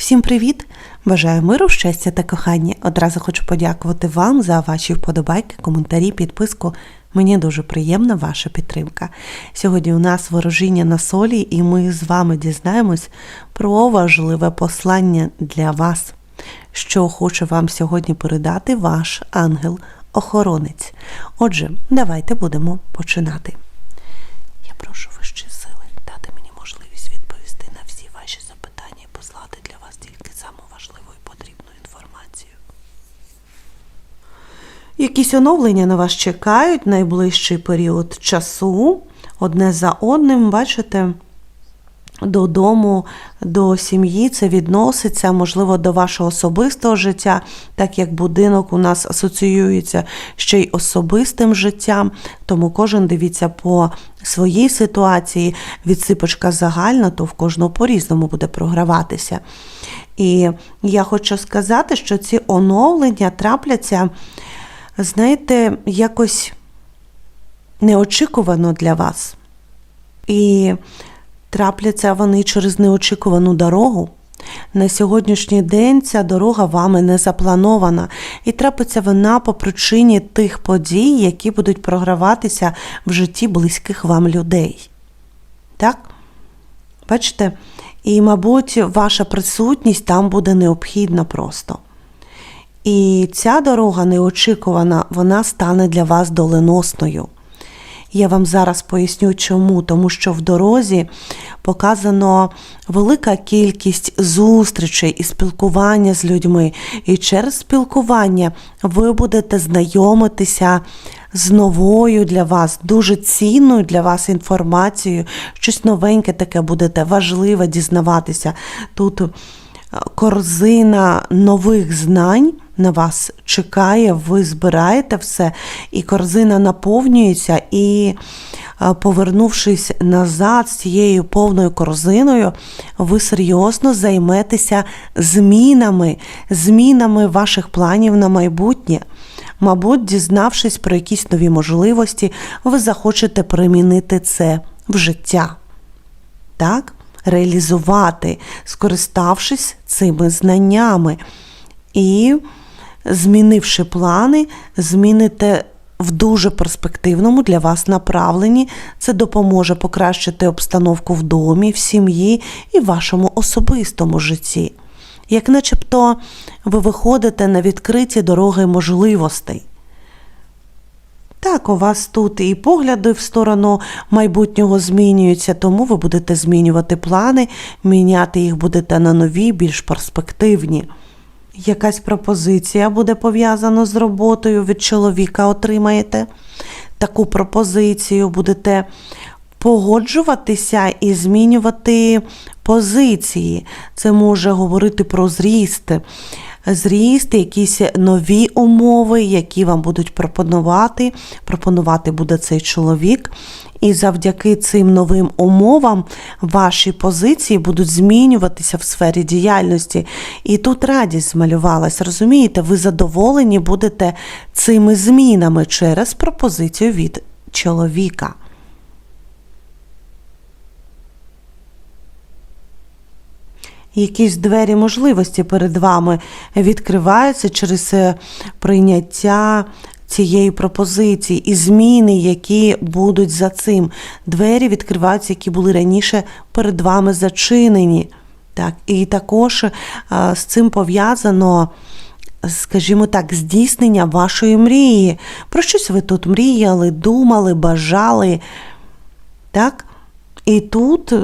Всім привіт! Бажаю миру, щастя та кохання. Одразу хочу подякувати вам за ваші вподобайки, коментарі, підписку. Мені дуже приємна ваша підтримка. Сьогодні у нас ворожіння на солі, і ми з вами дізнаємось про важливе послання для вас, що хоче вам сьогодні передати ваш ангел-охоронець. Отже, давайте будемо починати. Я прошу вищі сили дати мені можливість відповісти на всі ваші запитання і послати для вас тільки саму важливу і потрібну інформацію. Якісь оновлення на вас чекають найближчий період часу. Одне за одним, бачите, додому, до сім'ї це відноситься, можливо, до вашого особистого життя, так як будинок у нас асоціюється ще й особистим життям. Тому кожен дивіться по своїй ситуації. Відсипочка загальна, то в кожного по-різному буде програватися. І я хочу сказати, що ці оновлення трапляться, знаєте, якось неочікувано для вас. І трапляться вони через неочікувану дорогу. На сьогоднішній день ця дорога вами не запланована, і трапиться вона по причині тих подій, які будуть програватися в житті близьких вам людей. Так? Бачите? І, мабуть, ваша присутність там буде необхідна просто. І ця дорога неочікувана, вона стане для вас доленосною. Я вам зараз поясню чому, тому що в дорозі показано велика кількість зустрічей і спілкування з людьми. І через спілкування ви будете знайомитися з новою для вас, дуже цінною для вас інформацією, щось новеньке таке будете важливе дізнаватися. Тут корзина нових знань на вас чекає, ви збираєте все, і корзина наповнюється, і, повернувшись назад з цією повною корзиною, ви серйозно займетеся змінами, змінами ваших планів на майбутнє. Мабуть, дізнавшись про якісь нові можливості, ви захочете примінити це в життя. Так? Реалізувати, скориставшись цими знаннями. І, змінивши плани, зміните в дуже перспективному для вас направленні. Це допоможе покращити обстановку в домі, в сім'ї і в вашому особистому житті. Як начебто ви виходите на відкриті дороги можливостей. Так, у вас тут і погляди в сторону майбутнього змінюються, тому ви будете змінювати плани, міняти їх будете на нові, більш перспективні. Якась пропозиція буде пов'язана з роботою від чоловіка отримаєте. Таку пропозицію будете погоджуватися і змінювати позиції. Це може говорити про зріст, зріст, якісь нові умови, які вам будуть пропонувати. Пропонувати буде цей чоловік. І завдяки цим новим умовам ваші позиції будуть змінюватися в сфері діяльності. І тут радість змалювалась. Розумієте, ви задоволені будете цими змінами через пропозицію від чоловіка. Якісь двері можливості перед вами відкриваються через е, прийняття цієї пропозиції і зміни, які будуть за цим. Двері відкриваються, які були раніше перед вами зачинені. Так, І також з цим пов'язано, скажімо так, здійснення вашої мрії. Про щось ви тут мріяли, думали, бажали. Так? І тут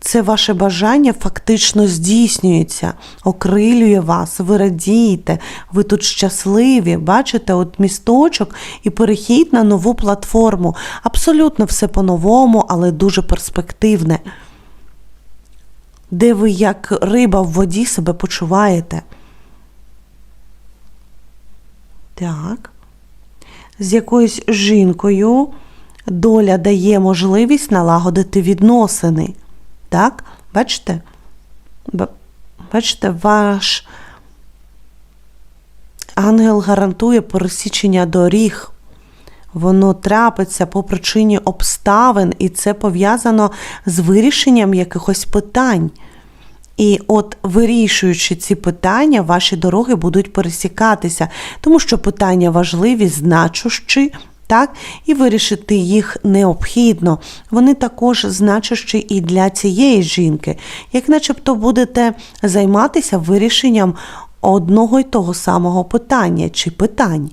це ваше бажання фактично здійснюється, окрилює вас, ви радієте, ви тут щасливі, бачите, от місточок і перехід на нову платформу. Абсолютно все по-новому, але дуже перспективне. Де ви, як риба в воді, себе почуваєте. Так. З якоюсь жінкою доля дає можливість налагодити відносини. Так, бачите? Бачите, ваш ангел гарантує пересічення доріг. Воно трапиться по причині обставин, і це пов'язано з вирішенням якихось питань. І от вирішуючи ці питання, ваші дороги будуть пересікатися, тому що питання важливі, значущі, так, і вирішити їх необхідно. Вони також значущі і для цієї жінки, як начебто будете займатися вирішенням одного й того самого питання чи питань.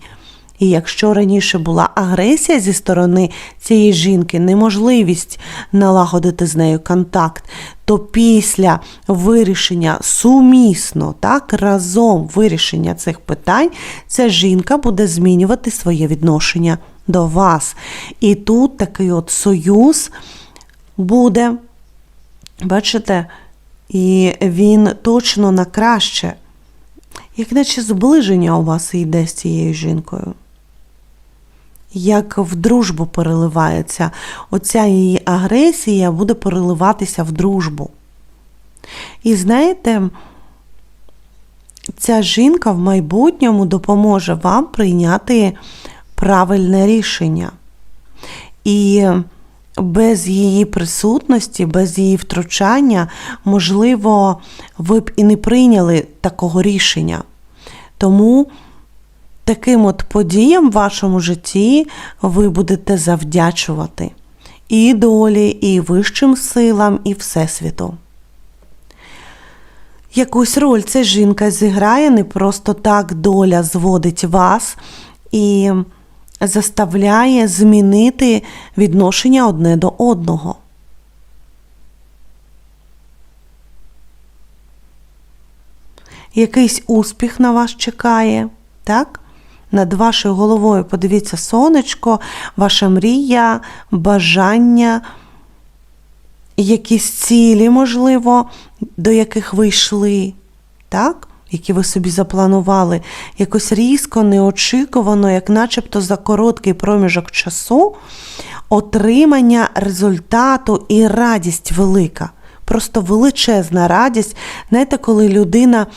І якщо раніше була агресія зі сторони цієї жінки, неможливість налагодити з нею контакт, то після вирішення сумісно, так, разом вирішення цих питань, ця жінка буде змінювати своє відношення до вас. І тут такий от союз буде, бачите, і він точно на краще. Як наче зближення у вас йде з цією жінкою. Як в дружбу переливається. Оця її агресія буде переливатися в дружбу. І знаєте, ця жінка в майбутньому допоможе вам прийняти правильне рішення. І без її присутності, без її втручання, можливо, ви б і не прийняли такого рішення. Тому таким от подіям в вашому житті ви будете завдячувати і долі, і вищим силам, і Всесвіту. Якусь роль ця жінка зіграє, не просто так доля зводить вас і заставляє змінити відношення одне до одного. Якийсь успіх на вас чекає, так? Над вашою головою подивіться сонечко, ваша мрія, бажання, якісь цілі, можливо, до яких ви йшли, так? Які ви собі запланували, якось різко, неочікувано, як начебто за короткий проміжок часу, отримання результату і радість велика. Просто величезна радість. Знаєте, коли людина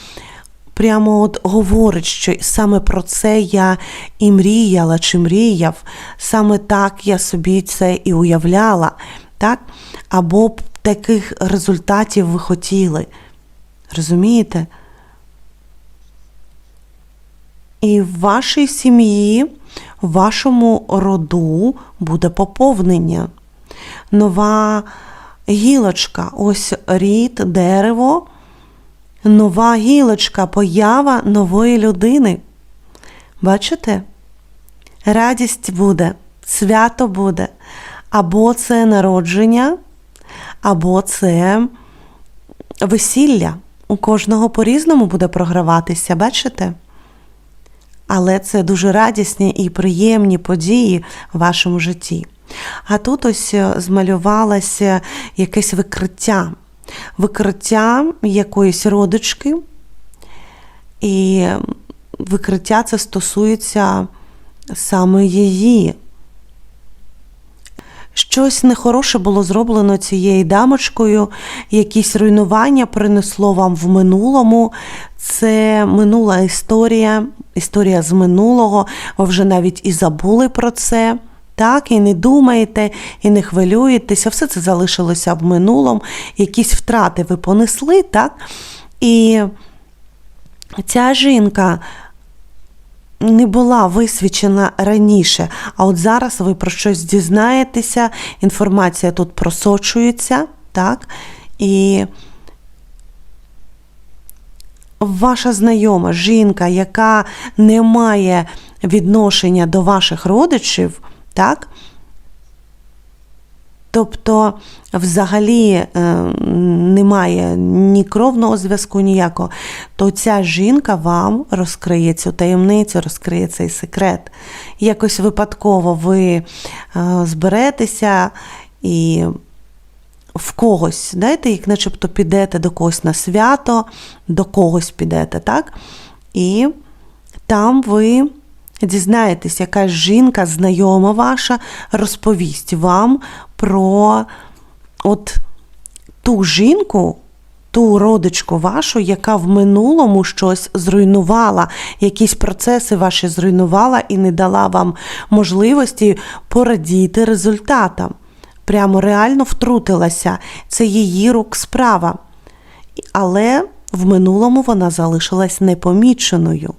прямо от говорить, що саме про це я і мріяла, чи мріяв, саме так я собі це і уявляла, так? або таких результатів ви хотіли. Розумієте? І в вашій сім'ї, в вашому роду буде поповнення. Нова гілочка, ось рід, дерево, нова гілочка, поява нової людини. Бачите? Радість буде, свято буде. Або це народження, або це весілля. У кожного по-різному буде програватися, бачите? Але це дуже радісні і приємні події в вашому житті. А тут ось е, змалювалося якесь викриття, викриття якоїсь родички, і викриття це стосується саме її. Щось нехороше було зроблено цією дамочкою, якісь руйнування принесло вам в минулому. Це минула історія, історія з минулого. Ви вже навіть і забули про це. Так, і не думаєте, і не хвилюєтеся, все це залишилося в минулому, якісь втрати ви понесли, так? І ця жінка не була висвічена раніше, а от зараз ви про щось дізнаєтеся, інформація тут просочується, так? І ваша знайома жінка, яка не має відношення до ваших родичів, так? Тобто, взагалі е, немає ні кровного зв'язку, ніякого, то ця жінка вам розкриє цю таємницю, розкриє цей секрет. Якось випадково ви е, зберетеся і в когось, знаєте, як начебто підете до когось на свято, до когось підете, так? І там ви дізнаєтесь, яка жінка, знайома ваша, розповість вам про от ту жінку, ту родичку вашу, яка в минулому щось зруйнувала, якісь процеси ваші зруйнувала і не дала вам можливості порадіти результатам. Прямо реально втрутилася. Це її рук справа. але в минулому вона залишилась непоміченою.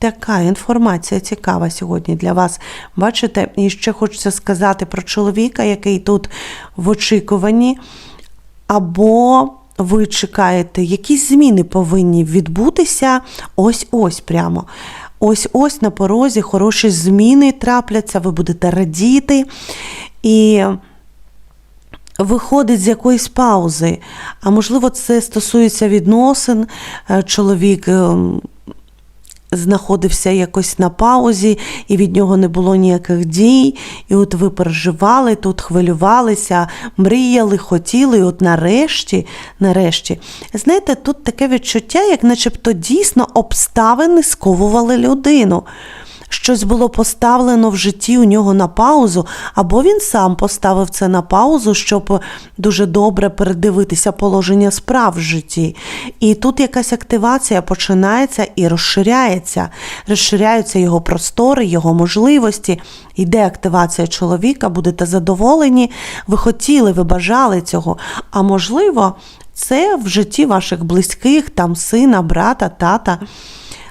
Така інформація цікава сьогодні для вас. Бачите, і ще хочеться сказати про чоловіка, який тут в очікуванні, або ви чекаєте, якісь зміни повинні відбутися ось-ось прямо. Ось-ось на порозі хороші зміни трапляться, ви будете радіти. І виходить з якоїсь паузи. А можливо, це стосується відносин. Е, Чоловік ем, знаходився якось на паузі, і від нього не було ніяких дій. І от ви переживали, тут хвилювалися, мріяли, хотіли. І от нарешті, нарешті, знаєте, тут таке відчуття, як начебто дійсно обставини сковували людину. Щось було поставлено в житті у нього на паузу, або він сам поставив це на паузу, щоб дуже добре передивитися положення справ в житті. І тут якась активація починається і розширяється. Розширяються його простори, його можливості. Йде активація чоловіка, будете задоволені, ви хотіли, ви бажали цього. А можливо, це в житті ваших близьких, там сина, брата, тата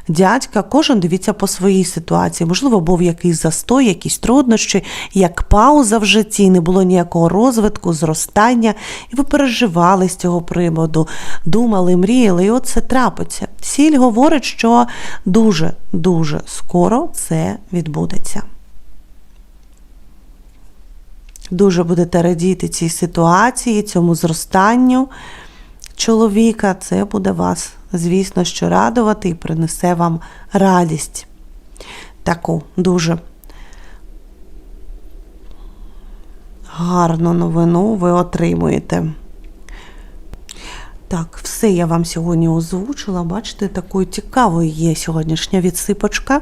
дядька, кожен дивіться по своїй ситуації. Можливо, був якийсь застой, якісь труднощі, як пауза в житті, не було ніякого розвитку, зростання, і ви переживали з цього приводу, думали, мріяли, і от це трапиться. Сіль говорить, що дуже-дуже скоро це відбудеться. Дуже будете радіти цій ситуації, цьому зростанню чоловіка. Це буде вас звісно, що радувати і принесе вам радість. Таку дуже гарну новину ви отримуєте. Так, все я вам сьогодні озвучила. Бачите, такою цікавою є сьогоднішня відсипочка.